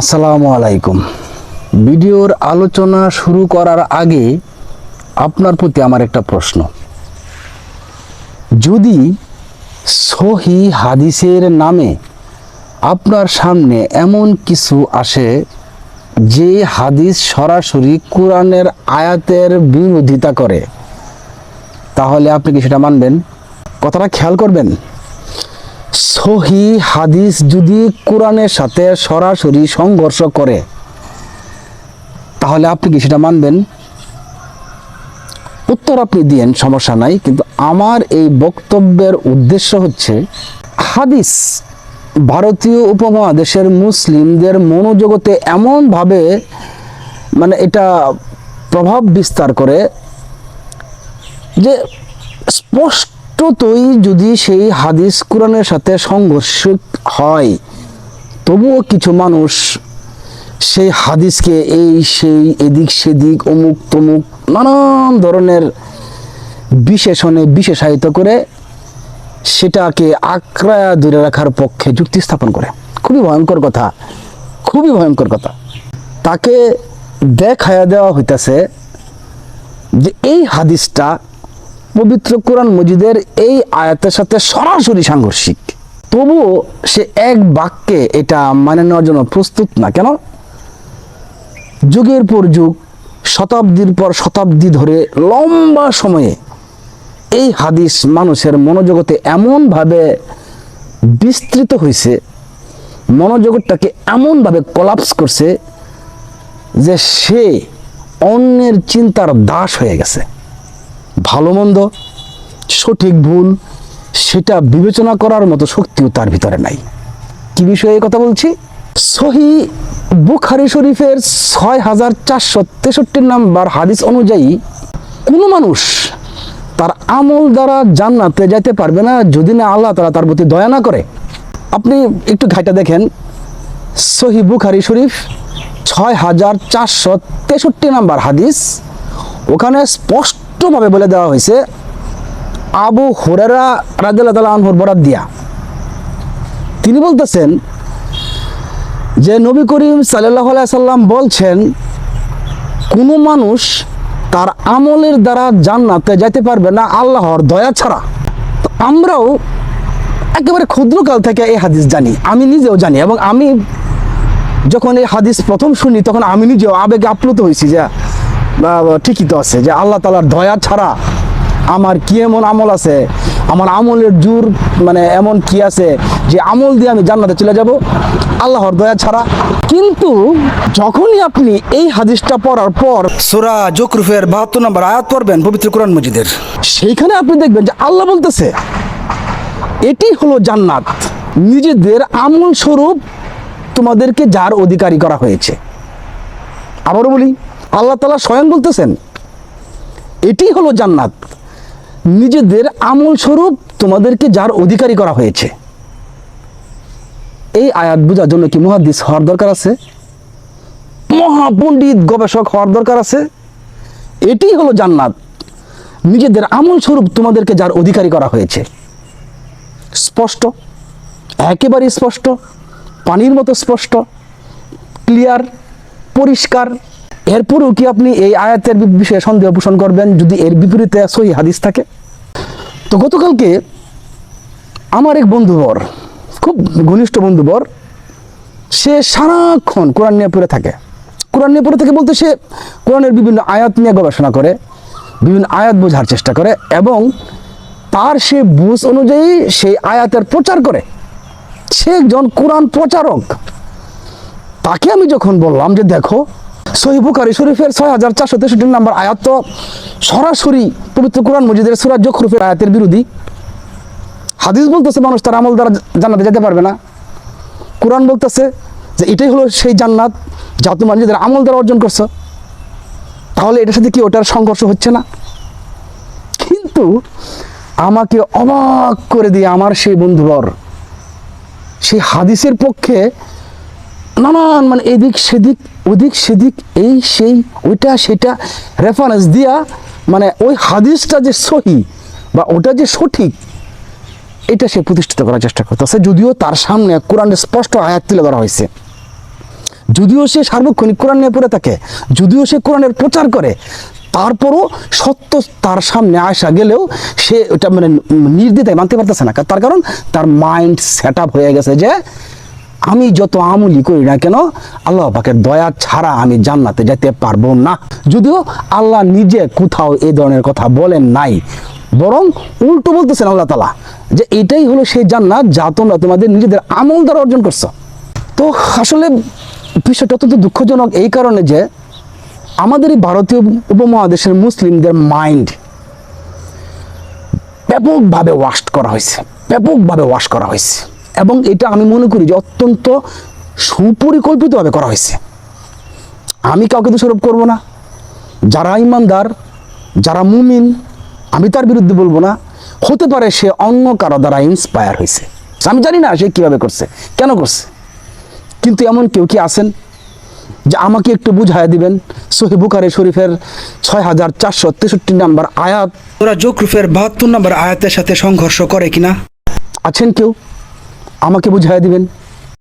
আসসালামু আলাইকুম। ভিডিওর আলোচনা শুরু করার আগে আপনার প্রতি আমার একটা প্রশ্ন। যদি সহি হাদিসের নামে আপনার সামনে এমন কিছু আসে যে হাদিস সরাসরি কোরআনের আয়াতের বিরোধিতা করে, তাহলে আপনি কি সেটা মানবেন? কথাটা খেয়াল করবেন? সহি হাদিস যদি কোরআনের সাথে সরাসরি সংঘর্ষ করে, তাহলে আপনি কি সেটা মানবেন? উত্তর আপনি দিয়েন, সমস্যা নাই, কিন্তু আমার এই বক্তব্যের উদ্দেশ্য হচ্ছে, হাদিস ভারতীয় উপমহাদেশের মুসলিমদের মনোজগতে এমনভাবে মানে এটা প্রভাব বিস্তার করে যে স্পষ্টতই যদি সেই হাদিস কোরআনের সাথে সংঘর্ষ হয়, তবুও কিছু মানুষ সেই হাদিসকে এই সেই এদিক সেদিক, অমুক তমুক নানান ধরনের বিশেষণে বিশেষায়িত করে সেটাকে আক্রায়া ধরে রাখার পক্ষে যুক্তি স্থাপন করে। খুবই ভয়ঙ্কর কথা, খুবই ভয়ঙ্কর কথা। তাকে দেখায়া দেওয়া হইতাছে যে এই হাদিসটা পবিত্র কোরআন মজিদের এই আয়াতের সাথে সরাসরি সাংঘর্ষিক। তবুও সে এক বাক্যে এটা মানে নেওয়ার জন্য প্রস্তুত না, কেন? যুগের পর যুগ, শতাব্দীর পর শতাব্দী ধরে লম্বা সময়ে এই হাদিস মানুষের মনোজগতে এমনভাবে বিস্তৃত হয়েছে, মনোজগৎটাকে এমনভাবে কলাপস করছে যে সে অন্যের চিন্তার দাস হয়ে গেছে। ভালো মন্দ সঠিক ভুল, সেটা বিবেচনা করার মতো শক্তিও তার ভিতরে নাই। কি বিষয়ে কথা বলছি? সহি বুখারি শরীফের ছয় হাজার চারশো তেষট্টি নাম্বার হাদিস অনুযায়ী, কোনো মানুষ তার আমল দ্বারা জান্নাতে যেতে পারবে না যদি না আল্লাহ তারা তার প্রতি দয়া না করে। আপনি একটু ঘাইটা দেখেন। সহি বুখারি শরীফ ছয় হাজার চারশো তেষট্টি নাম্বার হাদিস, ওখানে স্পষ্টভাবে বলে দেওয়া হয়েছে, আবু হুরেরা রাদিল্লাহ তালা আনহুর বরাদ দিয়া। তিনি বলতেছেন যে, নবী করিম সাল্লাহ সাল্লাম বলছেন, কোনো মানুষ তার আমলের দ্বারা জান্নাতে যেতে পারবে না, আল্লাহর দয়া ছাড়া। তো আমরাও একেবারে ক্ষুদ্রকাল থেকে এই হাদিস জানি, আমি নিজেও জানি এবং আমি যখন এই হাদিস প্রথম শুনি, তখন আমি নিজেও আবেগে আপ্লুত হয়েছি যে ঠিকই তো আছে যে আল্লাহ তালার দয়া ছাড়া আমার কি এমন আমল আছে? আমার আমলের জোর মানে এমন কি আছে যে আমল দিয়ে আমি জান্নাতে চলে যাব? আল্লাহর দয়া ছাড়া। কিন্তু যখনই আপনি এই হাদিসটা পড়ার পর সুরা জকরুফের বাহাত্তর নম্বর আয়াত পড়বেন, পবিত্র কোরআন মজিদের, সেইখানে আপনি দেখবেন যে আল্লাহ বলতেছে, এটি হলো জান্নাত। নিজেদের আমল স্বরূপ তোমাদেরকে যার অধিকারী করা হয়েছে। আবারও বলি আল্লাহ তালা স্বয়ং বলতেছেন, এটি হলো জান্নাত। নিজেদের আমল স্বরূপ তোমাদেরকে যার অধিকারী করা হয়েছে। এই আয়াত বোঝার জন্য কি মহাদিস হওয়ার দরকার আছে? মহাপণ্ডিত গবেষক হওয়ার দরকার আছে? এটি হলো জান্নাত। নিজেদের আমল স্বরূপ তোমাদেরকে যার অধিকারী করা হয়েছে। স্পষ্ট একেবারে স্পষ্ট, পানির মতো স্পষ্ট ক্লিয়ার পরিষ্কার এরপরেও কি আপনি এই আয়াতের বিষয়ে সন্দেহ পোষণ করবেন যদি এর বিপরীতে সহি হাদিস থাকে? তো গতকালকে আমার এক বন্ধুবর খুব ঘনিষ্ঠ বন্ধুবর সে সারাক্ষণ কোরআন নিয়ে পড়ে থাকে। কোরআন নিয়ে পড়ে থাকে বলতে সে কোরআনের বিভিন্ন আয়াত নিয়ে গবেষণা করে, বিভিন্ন আয়াত বোঝার চেষ্টা করে এবং তার সে বুঝ অনুযায়ী সেই আয়াতের প্রচার করে। সে একজন কোরআন প্রচারক। তাকে আমি যখন বললাম যে, দেখো সহিবুকারি শরীফের ছয় হাজার চারশো তেষট্টি নাম্বার আয়াত। তো সরাসরি পবিত্র কোরআন মজিদের সুরাজ জখরুফের আয়াতের বিরোধী। হাদিস বলতেছে, মানুষ তার আমল দ্বারা জান্নাতে যেতে পারবে না। কোরআন বলতেছে যে, এটাই হলো সেই জান্নাত যা তোমার নিজেদের আমল দ্বারা অর্জন করছ। তাহলে এটার সাথে কি ওটার সংঘর্ষ হচ্ছে না? কিন্তু আমাকে অবাক করে দিয়ে আমার সেই বন্ধুবর, সেই হাদিসের পক্ষে নানান মানে এদিক সেদিক ওদিক সেদিক এই সেই, ওইটা সেটা রেফারেন্স দিয়া মানে ওই হাদিসটা যে সহি বা ওটা যে সঠিক, এটা সে প্রতিষ্ঠিত করার চেষ্টা করতেছে যদিও তার সামনে কোরআনের স্পষ্ট আয়াত তুলে ধরা হয়েছে। যদিও সে সার্বক্ষণিক কোরআন নিয়ে পড়ে থাকে, যদিও সে কোরআনের প্রচার করে, তারপরও সত্য তার সামনে আসা গেলেও সে ওটা মানে নির্দ্বিধায় মানতে পারতেছে না। তার কারণ তার মাইন্ড সেট হয়ে গেছে যে আমি যত আমলি করি না কেন, আল্লাহ পাকের দয়া ছাড়া আমি জান্নাতে যেতে পারব না। যদিও আল্লাহ নিজে কোথাও এই ধরনের কথা বলেন নাই, বরং উল্টো বলতেছেন আল্লাহ তালা যে এটাই হলো সেই জান্নাত যা তোমরা তোমাদের নিজেদের আমল দ্বারা অর্জন করছ। তো আসলে বিষয়টা অত্যন্ত দুঃখজনক এই কারণে যে আমাদের এই ভারতীয় উপমহাদেশের মুসলিমদের মাইন্ড ব্যাপকভাবে ওয়াশ করা হয়েছে, ব্যাপকভাবে ওয়াশ করা হয়েছে। এবং এটা আমি মনে করি যে অত্যন্ত সুপরিকল্পিতভাবে করা হয়েছে। আমি কাউকে দোষারোপ করব না। যারা ইমানদার যারা মুমিন আমি তার বিরুদ্ধে বলব না। হতে পারে সে অন্য কারও দ্বারা ইন্সপায়ার হয়েছে। আমি জানি না সে কীভাবে করছে কেন করছে। কিন্তু এমন কেউ কি আছেন যে আমাকে একটু বুঝায় দিবেন? সহি বুখারে শরীফের ছয় হাজার চারশো তেষট্টি নাম্বার আয়াত। ওরা জোকরুফের বাহাত্তর নাম্বার আয়াতের সাথে সংঘর্ষ করে কিনা? আছেন কেউ? আমাকে বুঝাই দিবেন।